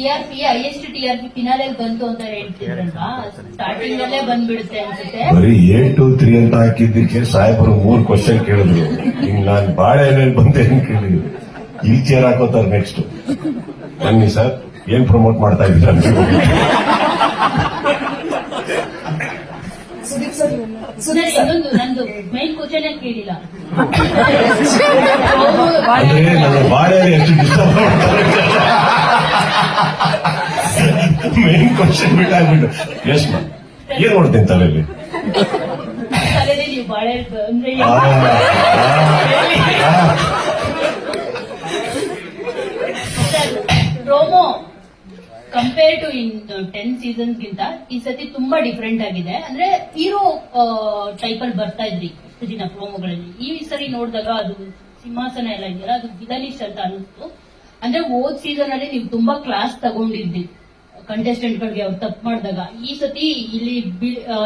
T R P highest T R P ಫಿನಾಲೆಲ್ ಬಂತು ಅಂತ ಹೇಳ್ತಿದ್ರಲ್ವಾ? Starting ಅಲ್ಲೇ ಬಂದ್ಬಿಡುತ್ತೆ ಅನ್ಸುತ್ತೆ. ಬರೀ ಏಟ್ ಟು ತ್ರೀ ಅಂತ ಹಾಕಿದ್ದಕ್ಕೆ ಸಾಹೇಬರು ಮೂರ್ ಕ್ವಶನ್ ಕೇಳಿದ್ರು. ಹಿಂಗ್ ನಾನ್ ಬಾಳೆ ಏನೇನ್ ಬಂತೆ ಅಂತ ಕೇಳಿದ್ರು. ಈ ಚೇರ್ ಹಾಕೋತಾರ ನೆಕ್ಸ್ಟ್ ಬನ್ನಿ ಸರ್ ಏನ್ ಪ್ರಮೋಟ್ ಮಾಡ್ತಾ ಇದ್ದೀರಾ ನೀವು? Sudeep sir sir, Sudeep sir. ಇನ್ನೊಂದು ನಂದು. ಮೈನ್ ಕ್ವಶನ್ ಕೇಳಿಲ್ಲ. ಬಾಳೆ ಎಷ್ಟು ಡಿಸ್ಟರ್ಬ್ ಮಾಡ್ತಾರೆ ಮೇನ್ ಕ್ವಶನ್ ಬಿಟ್ಟಾಗ್ಬಿಟ್ಟು ಎಸ್ ಮಾ ಏನ್ ಮಾಡ್ತೀನಿ ತಲೆಯಲ್ಲಿ ತಲೆಯಲ್ಲಿ ಬಾಳೆ ಅಂದ್ರೆ ಆ, ಆ, ಆ. Compare to in ten seasons ಗಿಂತ ಈ ಸತಿ ತುಂಬಾ ಡಿಫ್ರೆಂಟ್ ಆಗಿದೆ ಅಂದ್ರೆ ಹೀರೋ ಟೈಪ್ ಅಲ್ಲಿ ಬರ್ತಾ ಇದ್ರಿ ಇಷ್ಟು ದಿನ ಪ್ರೋಮೋಗಳಲ್ಲಿ ಈ ಸರಿ ನೋಡಿದಾಗ ಅದು ಸಿಂಹಾಸನ ಎಲ್ಲ ಇದೆಯಲ್ಲ ಅದು ವಿಲನಿಶ್ ಅಂತ ಅನಿಸ್ತು ಅಂದ್ರೆ ಹೋದ್ ಸೀಸನ್ ಅಲ್ಲಿ ನೀವು ತುಂಬಾ ಕ್ಲಾಸ್ ತಗೊಂಡಿದ್ರಿ. ಕಂಟೆಸ್ಟೆಂಟ್ ಗಳಿಗೆ ಅವ್ರು ತಪ್ಪು ಮಾಡಿದಾಗ. ಈ ಸತಿ ಇಲ್ಲಿ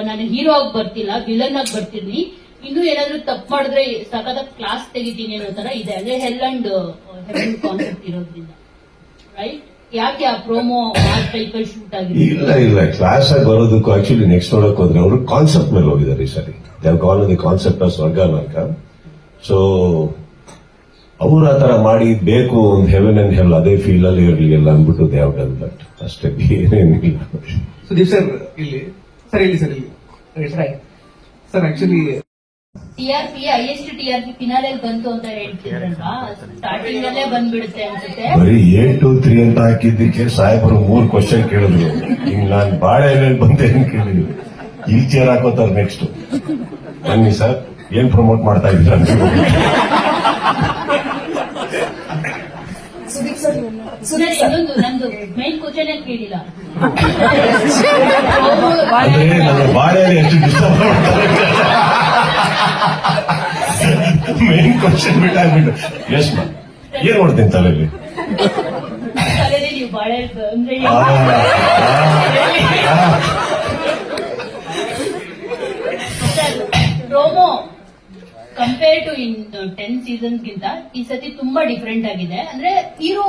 ನಾನು ಹೀರೋ ಆಗಿ ಬರ್ತಿಲ್ಲ ವಿಲನ್ ಆಗಿ ಬರ್ತೀನಿ ಇನ್ನು ಏನಾದ್ರು ತಪ್ಪು ಮಾಡಿದ್ರೆ ಸಖತ್ ಕ್ಲಾಸ್ ತೆಗಿತೀನಿ ಅನ್ನೋ ತರ ಇದೆ. ಅಂದ್ರೆ ಹೆಲ್ ಅಂಡ್ ಕಾನ್ಸೆಪ್ಟ್ ಇರೋದ್ರಿಂದ. ರೈಟ್ ಯಾಕೆ ಆ ಪ್ರೋಮೋ ಶೂಟ್ ಆಗಿದೆ? ಇಲ್ಲ ಇಲ್ಲ. ಕ್ಲಾಸ್ ಆಗಿ ಬರೋದಕ್ಕೂ ಆಕ್ಚುಲಿ ನೆಕ್ಸ್ಟ್ ನೋಡಕ್ ಹೋದ್ರೆ ಅವರು ಕಾನ್ಸೆಪ್ಟ್ ಮೇಲೆ ಹೋಗಿದ್ದಾರೆ ಈ ಸರಿ ಕಾಲ್ ದಿ ಕಾನ್ಸೆಪ್ಟ್ ಸ್ವರ್ಗ ನರ್ಕ ಸೊ ಅವ್ರು ಆ ತರ ಮಾಡಿ ಬೇಕು ಒಂದು ಹೆವೆನ್ ಅಂಡ್ ಹೆಲ್ ಅದೇ ಫೀಲ್ ಅಲ್ಲಿ ಇರಲಿಲ್ಲ ಅಂದ್ಬಿಟ್ಟು ದೇವ್ ಡನ್ ದಟ್ ಅಷ್ಟೇ ಏನೇನಿಲ್ಲ. ಸುದೀಪ್ ಸರ್ ಇಲ್ಲಿ. ಸರ್ ಇಲ್ಲಿ ಸರ್ ಇಲ್ಲಿ. Sir actually T R P highest T ಫಿನಾಲೆಲ್ ಬಂತು ಅಂತ ಹೇಳ್ತಿದ್ರಲ್ವಾ? ಸ್ಟಾರ್ಟಿಂಗ್ ಅಲ್ಲೇ ಬಂದ್ಬಿಡುತ್ತೆ ಅನ್ಸುತ್ತೆ. ಬರೀ ಏಟ್ ಟು ತ್ರೀ ಅಂತ ಹಾಕಿದ್ದಕ್ಕೆ ಸಾಹೇಬರು ಮೂರ್ ಕ್ವಶನ್ ಕೇಳಿದ್ರು. ಹಿಂಗ್ ನಾನ್ ಬಾಳೆ ಏನೇನ್ ಬಂದೆ ಅಂತ ಕೇಳಿದ್ರು. ಈ ಚೇರ್ ಹಾಕೋತಾರ ನೆಕ್ಸ್ಟ್ ಬನ್ನಿ ಸರ್ ಏನ್ ಪ್ರಮೋಟ್ ಮಾಡ್ತಾ ಇದ್ದೀರಾ ನೀವು? Sudeep sir sir, Sudeep sir ಇನ್ನೊಂದು ನಂದು ಮೈನ್ ಕ್ವಶನ್ ಕೇಳಿಲ್ಲ. ನನ್ನ ಎಷ್ಟು ಡಿಸ್ಟರ್ಬ್ ಮೇನ್ ಕ್ವಶನ್ ಬಿಟ್ಟಾಗ್ಬಿಟ್ಟು. ಎಸ್ ಮಾ ಏನ್ ಮಾಡ್ತೀನಿ ತಲೆಯಲ್ಲಿ? ತಲೆಯಲ್ಲಿ ನೀವು ಬಾಳೆ ಅಂದ್ರೆ ಆ, ಆ, ಆ. Promo compare to in ten seasons ಗಿಂತ ಈ ಸತಿ ತುಂಬಾ ಡಿಫ್ರೆಂಟ್ ಆಗಿದೆ. ಅಂದ್ರೆ ಹೀರೋ